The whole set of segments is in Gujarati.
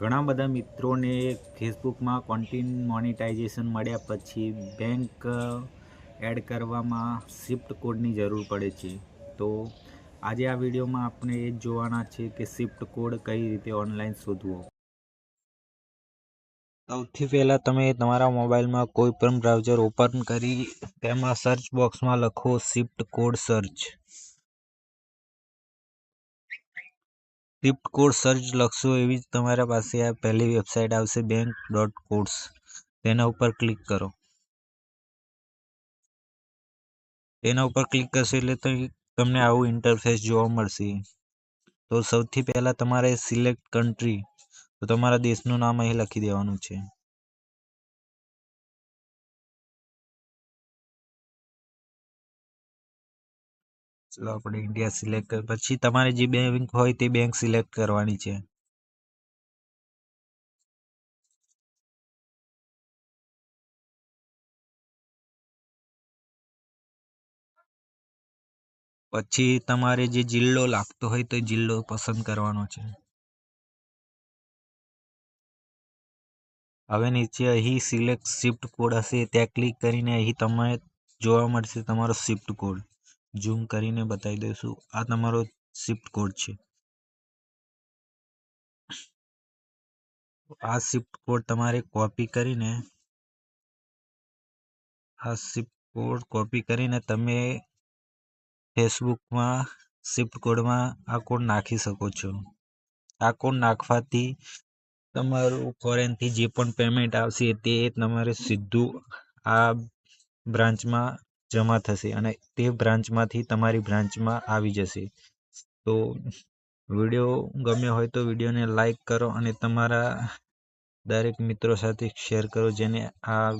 ઘણા બધા મિત્રોને ફેસબુકમાં કોન્ટેન્ટ મોનિટાઇઝેશન મળ્યા પછી બેંક એડ કરવામાં શિફ્ટ કોડની જરૂર પડે છે. તો આજે આ વિડીયોમાં આપણે એ જ જોવાના છે કે શિફ્ટ કોડ કઈ રીતે ઓનલાઈન શોધવો. સૌથી પહેલાં તમે તમારા મોબાઈલમાં કોઈ પણ બ્રાઉઝર ઓપન કરી તેમાં સર્ચ બોક્સમાં લખો shift code search shift code search લખશો એવી જ તમારા પાસે આ પહેલી વેબસાઇટ આવશે બેંક ડોટ કોડ્સ તેના ઉપર ક્લિક કરો. તેના ઉપર ક્લિક કરશો એટલે તમને આવું ઇન્ટરફેસ જોવા મળશે. તો સૌથી પહેલાં તમારે સિલેક્ટ કન્ટ્રી તો તમારા દેશનું નામ અહીં લખી દેવાનું છે. ચલો આપણે ઇન્ડિયા સિલેક્ટ કર, પછી તમારે જે બેંક હોય તે બેંક સિલેક્ટ કરવાની છે. પછી તમારે જે જિલ્લો લાગતો હોય તો જિલ્લો પસંદ કરવાનો છે. હવે નીચે અહીં સિલેક્ટ શિફ્ટ કોડ હશે, ત્યાં ક્લિક કરીને અહીં તમને જોવા મળશે તમારો શિફ્ટ કોડ ઝૂમ કરીને બતાવી દઈશું. આ તમારો શિફ્ટ કોડ છે. આ શિફ્ટ કોડ તમારે કોપી કરીને, આ શિફ્ટ કોડ કોપી કરીને તમે ફેસબુકમાં શિફ્ટ કોડમાં આ કોડ નાખી શકો છો. આ કોડ નાખવાથી તમારું ફોરેનથી જે પણ પેમેન્ટ આવશે તે તમારે સીધું આ બ્રાન્ચમાં જમા થશે અને તે બ્રાન્ચમાંથી તમારી બ્રાન્ચમાં આવી જશે. તો વીડિયો ગમ્યો હોય તો વિડીયોને લાઈક કરો અને તમારા દરેક મિત્રો સાથે શેર કરો જેને આ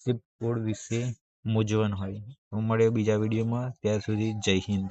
શિફ્ટ કોડ વિશે મૂંઝવણ હોય. હું મળે બીજા વિડીયોમાં. ત્યાં સુધી જય હિન્દ.